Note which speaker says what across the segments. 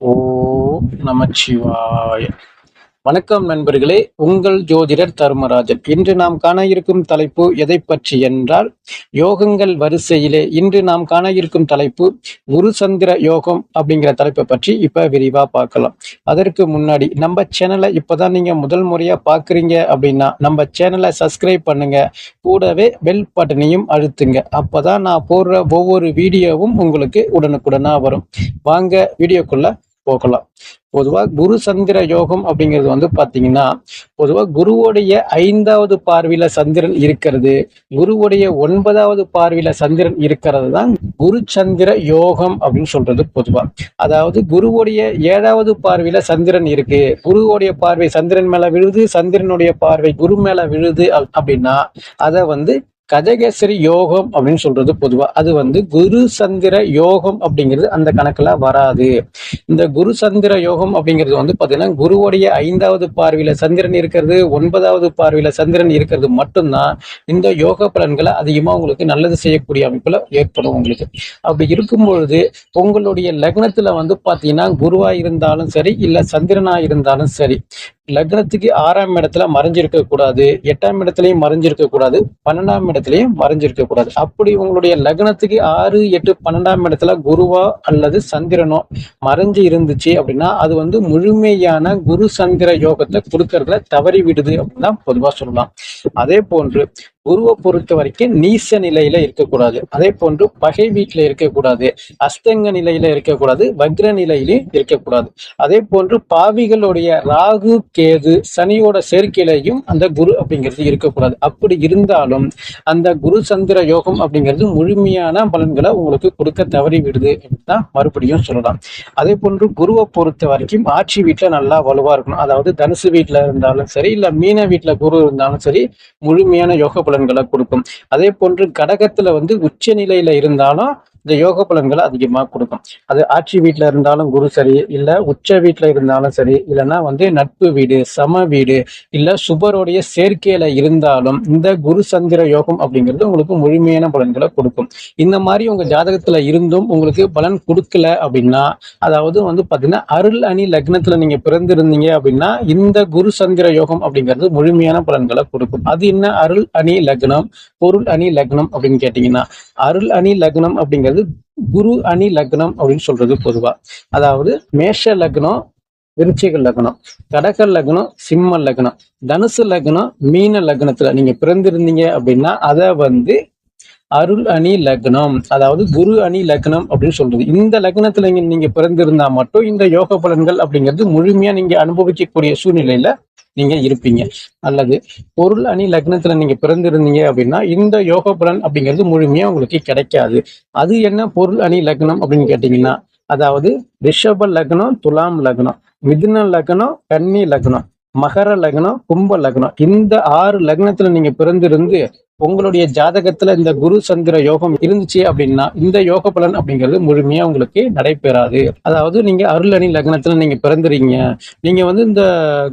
Speaker 1: ஓ நமச்சிவாய. வணக்கம் நண்பர்களே உங்கள் ஜோதிடர் தர்மராஜன். இன்று நாம் காண இருக்கும் தலைப்பு எதை பற்றி என்றால் யோகங்கள் வரிசையிலே இன்று நாம் காண இருக்கும் தலைப்பு குரு சந்திர யோகம் அப்படிங்கிற தலைப்பை பற்றி இப்ப விரிவா பார்க்கலாம். அதற்கு முன்னாடி நம்ம சேனலை இப்பதான் நீங்க முதல் முறையா பாக்குறீங்க அப்படின்னா நம்ம சேனலை சப்ஸ்கிரைப் பண்ணுங்க. கூடவே பெல் பட்டனையும் அழுத்துங்க. அப்பதான் நான் போடுற ஒவ்வொரு வீடியோவும் உங்களுக்கு உடனுக்குடனா வரும். வாங்க வீடியோக்குள்ள போகலாம் பொதுவா குரு சந்திர யோகம் அப்படிங்கிறது வந்து பாத்தீங்கன்னா பொதுவா குருவுடைய ஐந்தாவது பார்வையில சந்திரன் இருக்கிறது குருவுடைய ஒன்பதாவது பார்வையில சந்திரன் இருக்கிறது தான் குரு சந்திர யோகம் அப்படின்னு சொல்றது பொதுவா. அதாவது குருவுடைய ஏழாவது பார்வையில சந்திரன் இருக்கு. குருவுடைய பார்வை சந்திரன் மேல விழுது சந்திரனுடைய பார்வை குரு மேல விழுது அப்படின்னா அதை வந்து கஜகேசரி யோகம் அப்படின்னு சொல்றது பொதுவா. அது வந்து குரு சந்திர யோகம் அப்படிங்கிறது அந்த கணக்குல வராது. இந்த குரு சந்திர யோகம் அப்படிங்கிறது வந்து பாத்தீங்கன்னா குருவுடைய ஐந்தாவது பார்வையில சந்திரன் இருக்கிறது ஒன்பதாவது பார்வையில சந்திரன் இருக்கிறது மட்டும்தான் இந்த யோக பலன்களை அதிகமா உங்களுக்கு நல்லது செய்யக்கூடிய அமைப்புல ஏற்படும் உங்களுக்கு. அப்படி இருக்கும் பொழுது உங்களுடைய லக்னத்துல வந்து பாத்தீங்கன்னா குருவா இருந்தாலும் சரி இல்ல சந்திரனா இருந்தாலும் சரி லக்னத்துக்கு ஆறாம் இடத்துல மறைஞ்சிருக்க கூடாது எட்டாம் இடத்துலயும் மறைஞ்சிருக்க கூடாது பன்னெண்டாம் இடத்துலயும் மறைஞ்சிருக்க கூடாது. அப்படி உங்களுடைய லக்னத்துக்கு ஆறு எட்டு பன்னெண்டாம் இடத்துல குருவா அல்லது சந்திரனோ மறைஞ்சு இருந்துச்சு அப்படின்னா அது வந்து முழுமையான குரு சந்திர யோகத்தை கொடுக்கறதுல தவறி விடுது அப்படின்னு தான் பொதுவா சொல்லலாம். அதே போன்று குருவை பொறுத்த வரைக்கும் நீச நிலையில இருக்கக்கூடாது. அதே போன்று பகை வீட்டுல இருக்கக்கூடாது. அஸ்தங்க நிலையில இருக்கக்கூடாது. வக்ர நிலையிலையும் இருக்கக்கூடாது. அதே போன்று பாவிகளுடைய ராகு கேது சனியோட சேர்க்கையிலையும் அந்த குரு அப்படிங்கிறது இருக்கக்கூடாது. அப்படி இருந்தாலும் அந்த குரு சந்திர யோகம் அப்படிங்கிறது முழுமையான பலன்களை உங்களுக்கு கொடுக்க தவறி விடுது தான் மறுபடியும் சொல்லலாம். அதே போன்று குருவை பொறுத்த வரைக்கும் ஆட்சி வீட்டுல நல்லா வலுவா இருக்கணும். அதாவது தனுசு வீட்டுல இருந்தாலும் சரி இல்ல மீன வீட்டுல குரு இருந்தாலும் சரி முழுமையான யோக பலன்களை கொடுக்கும். அதே போன்று கடகத்துல வந்து உச்ச நிலையில இருந்தாலும் இந்த யோக பலன்களை அதிகமா கொடுக்கும். அது ஆட்சி வீட்டுல இருந்தாலும் குரு சரி இல்ல உச்ச வீட்டுல இருந்தாலும் சரி இல்லைன்னா வந்து நட்பு வீடு சம வீடு இல்ல சுபருடைய சேர்க்கையில இருந்தாலும் இந்த குரு சந்திர யோகம் அப்படிங்கிறது உங்களுக்கு முழுமையான பலன்களை கொடுக்கும். இந்த மாதிரி உங்க ஜாதகத்துல இருந்தும் உங்களுக்கு பலன் கொடுக்கல அப்படின்னா அதாவது வந்து பாத்தீங்கன்னா அருள் அணி லக்னத்துல நீங்க பிறந்திருந்தீங்க அப்படின்னா இந்த குரு சந்திர யோகம் அப்படிங்கிறது முழுமையான பலன்களை கொடுக்கும். அது என்ன? அருள் அணி லக்னம் பொருள் அணி லக்னம் அப்படின்னு கேட்டீங்கன்னா அருள் அணி லக்னம் அப்படிங்கிறது குரு அணி லக்னம் அப்படின்னு சொல்றது பொதுவா. அதாவது மேஷ லக்னம் விருச்சிக லக்னம் கடக லக்னம் சிம்ம லக்னம் தனுசு லக்னம் மீன லக்னத்துல நீங்க பிறந்திருந்தீங்க அப்படின்னா அதை வந்து அருள் அணி லக்னம். அதாவது குரு அணி லக்னம் அப்படின்னு சொல்றது. இந்த லக்னத்துல நீங்க பிறந்திருந்தா மட்டும் இந்த யோக பலன்கள் அப்படிங்கிறது முழுமையா நீங்க அனுபவிக்கக்கூடிய சூழ்நிலையில நீங்க இருப்பீங்க. அல்லது பொருள் அணி லக்னத்துல நீங்க பிறந்திருந்தீங்க அப்படின்னா இந்த யோக பலன் அப்படிங்கிறது முழுமையா உங்களுக்கு கிடைக்காது. அது என்ன பொருள் அணி லக்னம் அப்படின்னு கேட்டீங்கன்னா அதாவது ரிஷப லக்னம் துலாம் லக்னம் மிதுன லக்னம் கன்னி லக்னம் மகர லக்னம் கும்ப லக்னம். இந்த ஆறு லக்னத்துல நீங்க பிறந்திருந்து உங்களுடைய ஜாதகத்துல இந்த குரு சந்திர யோகம் இருந்துச்சு அப்படின்னா இந்த யோக பலன் அப்படிங்கிறது முழுமையா உங்களுக்கு நடைபெறாது. அதாவது நீங்க அருளணி லக்னத்துல நீங்க பிறந்துறீங்க. நீங்க வந்து இந்த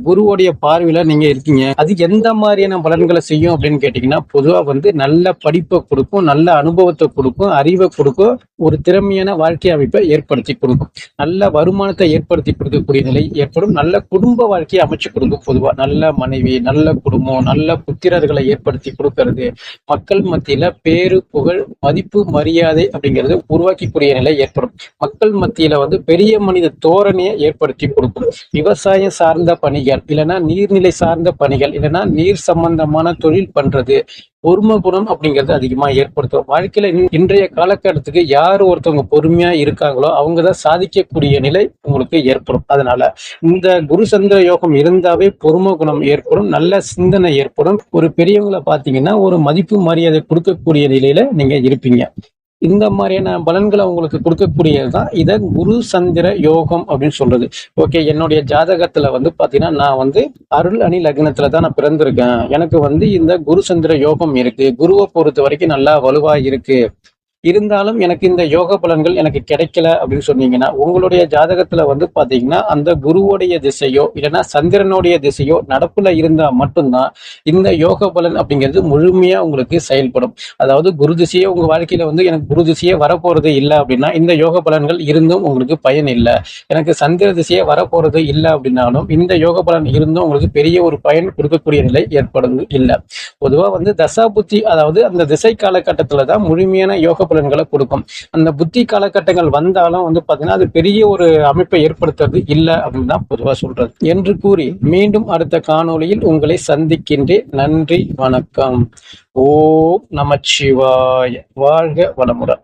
Speaker 1: குருவோடைய பார்வையில நீங்க இருக்கீங்க. அது எந்த மாதிரியான பலன்களை செய்யும் அப்படின்னு கேட்டீங்கன்னா பொதுவா வந்து நல்ல படிப்பை கொடுக்கும் நல்ல அனுபவத்தை கொடுக்கும் அறிவை கொடுக்கும் ஒரு திறமையான வாழ்க்கை அமைப்பை ஏற்படுத்தி கொடுக்கும். நல்ல வருமானத்தை ஏற்படுத்தி கொடுக்கக்கூடிய நிலை ஏற்படும். நல்ல குடும்ப வாழ்க்கையை அமைச்சு கொடுக்கும் பொதுவா. நல்ல மனைவி நல்ல குடும்பம் நல்ல புத்திரர்களை ஏற்படுத்தி கொடுக்கறது மக்கள் மத்தியில பேரு புகழ் மதிப்பு மரியாதை அப்படிங்கிறது உருவாக்கக்கூடிய நிலை ஏற்படும். மக்கள் மத்தியில வந்து பெரிய மனித தோரணையை ஏற்படுத்தி கொடுக்கும். விவசாயம் சார்ந்த பணிகள் இல்லைன்னா நீர்நிலை சார்ந்த பணிகள் இல்லைன்னா நீர் சம்பந்தமான தொழில் பண்றது பொறுமை குணம் அப்படிங்கிறது அதிகமா ஏற்படுத்தும். வாழ்க்கையில இன்றைய காலகட்டத்துக்கு யார் ஒருத்தவங்க பொறுமையா இருக்காங்களோ அவங்க தான் சாதிக்கக்கூடிய நிலை உங்களுக்கு ஏற்படும். அதனால இந்த குரு சந்திர யோகம் இருந்தாவே பொறுமை குணம் ஏற்படும் நல்ல சிந்தனை ஏற்படும். ஒரு பெரியவங்களை பாத்தீங்கன்னா ஒரு மதிப்பு மரியாதை கொடுக்கக்கூடிய நிலையில நீங்க இருப்பீங்க. இந்த மாதிரியான பலன்களை உங்களுக்கு கொடுக்கக்கூடியது தான் இதை குரு சந்திர யோகம் அப்படின்னு சொல்றது. ஓகே என்னுடைய ஜாதகத்துல வந்து பாத்தீங்கன்னா நான் வந்து அருள் அணி லக்னத்துல தான் நான் பிறந்திருக்கேன். எனக்கு வந்து இந்த குரு சந்திர யோகம் இருக்கு. குருவை பொறுத்த வரைக்கும் நல்லா வலுவா இருக்கு. இருந்தாலும் எனக்கு இந்த யோக பலன்கள் எனக்கு கிடைக்கல அப்படின்னு சொன்னீங்கன்னா உங்களுடைய ஜாதகத்துல வந்து பாத்தீங்கன்னா அந்த குருவோடைய திசையோ இல்லைன்னா சந்திரனுடைய திசையோ நடப்புல இருந்தா மட்டும்தான் இந்த யோக பலன் அப்படிங்கிறது முழுமையா உங்களுக்கு செயல்படும். அதாவது குரு திசையே உங்க வாழ்க்கையில வந்து எனக்கு குரு திசையே வரப்போறது இல்லை அப்படின்னா இந்த யோக பலன்கள் இருந்தும் உங்களுக்கு பயன் இல்லை. எனக்கு சந்திர திசையே வரப்போறது இல்லை அப்படின்னாலும் இந்த யோக பலன் இருந்தும் உங்களுக்கு பெரிய ஒரு பயன் கொடுக்கக்கூடிய நிலை ஏற்படுறது இல்லை. பொதுவா வந்து தசாபுத்தி அதாவது அந்த திசை காலகட்டத்துல தான் முழுமையான யோக பலன்களை கொடுக்கும். அந்த புத்தி காலகட்டங்கள் வந்தாலும் வந்து பாத்தீங்கன்னா அது பெரிய ஒரு அமைப்பை ஏற்படுத்துறது இல்லை அப்படின்னு தான் பொதுவா சொல்றது. என்று கூறி மீண்டும் அடுத்த காணொளியில் உங்களை சந்திக்கின்றேன். நன்றி வணக்கம். ஓம் நமச்சிவாய. வாழ்க வளமுடன்.